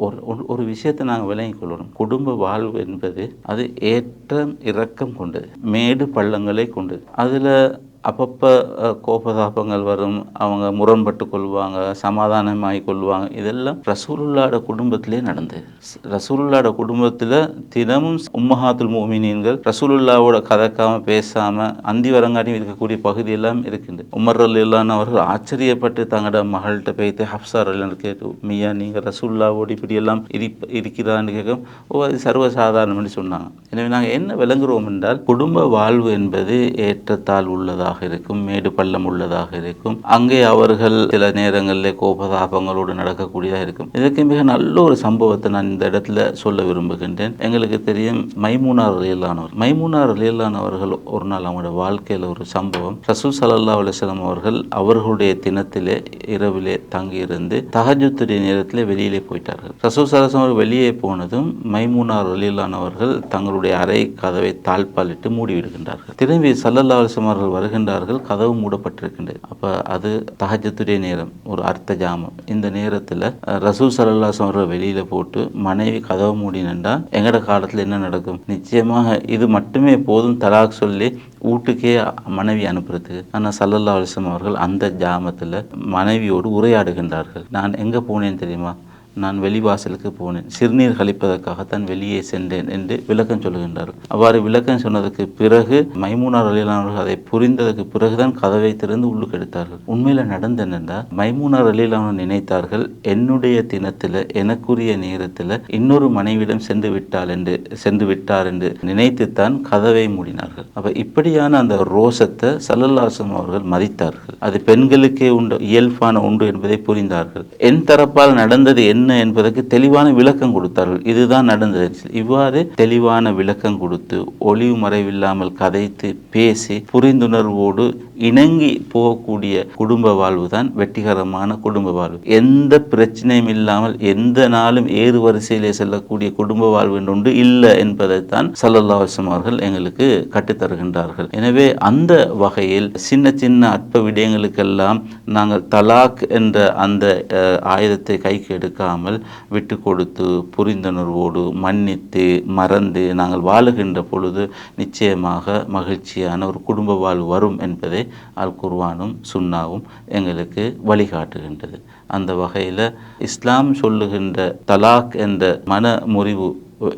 ஒரு ஒரு- ஒரு விஷயத்தை நாங்கள் விளங்கிக் கொள்ளணும் குடும்ப வாழ்வு என்பது அது ஏற்றம் இறக்கம் கொண்டது. மேடு பள்ளங்களை கொண்டது. அதில் அப்பப்போ கோபதாபங்கள் வரும். அவங்க முரண்பட்டு கொள்வாங்க சமாதானமாகி கொள்வாங்க. இதெல்லாம் ரசூலுல்லாட குடும்பத்திலே நடந்தது ரசூலுல்லாட குடும்பத்தில் தினமும் உம்மஹாத்துல் மோமினீன்கள் ரசூலுல்லாவோட கதக்காமல் பேசாமல் அந்தி வரங்காட்டி இருக்கக்கூடிய பகுதி எல்லாம் இருக்குது உமர் அல்லான் அவர்கள் ஆச்சரியப்பட்டு தங்களோட மகள்கிட்ட போய்த்து ஹப்சார் அல்லன்னு கேட்டு மியா நீங்கள் ரசூல்லாவோடு இப்படியெல்லாம் இரி இருக்கிறான்னு கேட்கும். ஓ அது சர்வசாதாரணம்னு சொன்னாங்க. எனவே நாங்கள் என்ன விளங்குறோம் என்றால் குடும்ப வாழ்வு என்பது ஏற்றத்தால் உள்ளதாக இருக்கும் மேடு பள்ளம் உள்ளதாக இருக்கும். அங்கே அவர்கள் சில நேரங்களில் கோபதாபங்களோடு நடக்கக்கூடியதாக இருக்கும். இதற்கு மிக நல்ல ஒரு சம்பவத்தை நான் இந்த இடத்துல சொல்ல விரும்புகின்றேன். எங்களுக்கு தெரியும் மைமூனார் ரயிலானவர் மைமூனார் ரயிலானவர்கள் ஒரு நாள் அவங்களோட வாழ்க்கையில் ஒரு சம்பவம். ரசூல் சல்லா அலிஸ்லாம் அவர்கள் அவர்களுடைய தினத்திலே இரவிலே தங்கியிருந்து தகஜுத்துடைய நேரத்தில் வெளியிலே போயிட்டார்கள். ரசூல் சலாசம் அவர்கள் வெளியே போனதும் மைமூனார் ரயிலானவர்கள் தங்களுடைய அறை கதவை தாழ்பாலிட்டு மூடிவிடுகின்றார்கள். திரும்பி சல்லல்லா அலிஸ்லாம் அவர்கள் இருக்கின்றார்கள் கதவு மூடப்பட்டிருக்கின்றது அப்போ அது தஹஜத்துடைய நேரம் ஒரு அர்த்த ஜாமம். இந்த நேரத்தில் ரசூல் சல்லாஸ் அவர்கள் வெளியில் போட்டு மனைவி கதவு மூடினண்டா எங்கட காலத்தில் என்ன நடக்கும்? நிச்சயமாக இது மட்டுமே போதும் தலாக் சொல்லி வீட்டுக்கே மனைவி அனுப்புறதுக்கு. ஆனால் சல்லல்லா அலிஸ்லாம் அவர்கள் அந்த ஜாமத்தில் மனைவியோடு உரையாடுகின்றார்கள். நான் எங்கே போனேன்னு தெரியுமா? நான் வெளிவாசலுக்கு போனேன். சிறுநீர் கழிப்பதற்காகத்தான் வெளியே சென்றேன் என்று விளக்கம் சொல்லுகின்றார்கள். அவ்வாறு விளக்கம் சொன்னதற்கு பிறகு மைமூனார் அலிலானவர்கள் அதை புரிந்ததற்கு பிறகுதான் கதவை திறந்து உள்ளுக்கு எடுத்தார்கள். உண்மையில் நடந்த என்னென்னா மைமூனார் அலிலானவர் நினைத்தார்கள் என்னுடைய தினத்தில் எனக்குரிய நேரத்தில் இன்னொரு மனைவியிடம் சென்று விட்டால் என்று சென்று விட்டார் என்று நினைத்துத்தான் கதவை மூடினார்கள். அப்போ இப்படியான அந்த ரோசத்தை சல்லல்லாசம் அவர்கள் மதித்தார்கள் அது பெண்களுக்கே உண்டு இயல்பான உண்டு என்பதை புரிந்தார்கள். என் தரப்பால் நடந்தது என்ன என்பதற்கு தெளிவான விளக்கம் கொடுத்தார்கள். இதுதான் நடந்தது. இவ்வாறு தெளிவான விளக்கம் கொடுத்து ஒளிவு மறைவில்லாமல் கதைத்து பேசி புரிந்துணர்வோடு இணங்கி போகக்கூடிய குடும்ப வாழ்வு தான் வெற்றிகரமான குடும்ப வாழ்வு. எந்த பிரச்சனையும் இல்லாமல் எந்த நாளும் ஏறு வரிசையிலே செல்லக்கூடிய குடும்ப வாழ்வு என்று ஒன்று இல்லை என்பதைத்தான் சல்லல்லாஹம் அவர்கள் எங்களுக்கு கற்றுத்தருகின்றார்கள் எனவே அந்த வகையில் சின்ன சின்ன அற்ப விடயங்களுக்கெல்லாம் நாங்கள் தலாக் என்ற அந்த ஆயுதத்தை கைக்கு எடுக்காமல் விட்டு கொடுத்து புரிந்துணர்வோடு மன்னித்து மறந்து நாங்கள் வாழுகின்ற பொழுது நிச்சயமாக மகிழ்ச்சியான ஒரு குடும்ப வாழ்வு வரும் என்பதை அல் குர்வானும் சுன்னாவும் எங்களுக்கு வழிகாட்டுகின்றது. அந்த வகையில் இஸ்லாம் சொல்லுகின்ற தலாக் என்ற மன முறிவு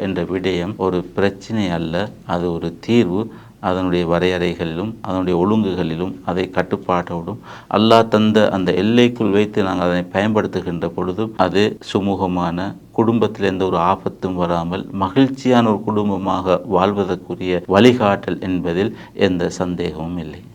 என்ற விடயம் ஒரு பிரச்சனை அல்ல அது ஒரு தீர்வு. அதனுடைய வரையறைகளிலும் அதனுடைய ஒழுங்குகளிலும் அதை கட்டுப்பாட்டோடும் அல்லாஹ் தந்த அந்த எல்லைக்குள் வைத்து நாங்கள் அதனை பயன்படுத்துகின்ற பொழுதும் அது சுமூகமான குடும்பத்தில் எந்த ஒரு ஆபத்தும் வராமல் மகிழ்ச்சியான ஒரு குடும்பமாக வாழ்வதற்குரிய வழிகாட்டல் என்பதில் எந்த சந்தேகமும் இல்லை.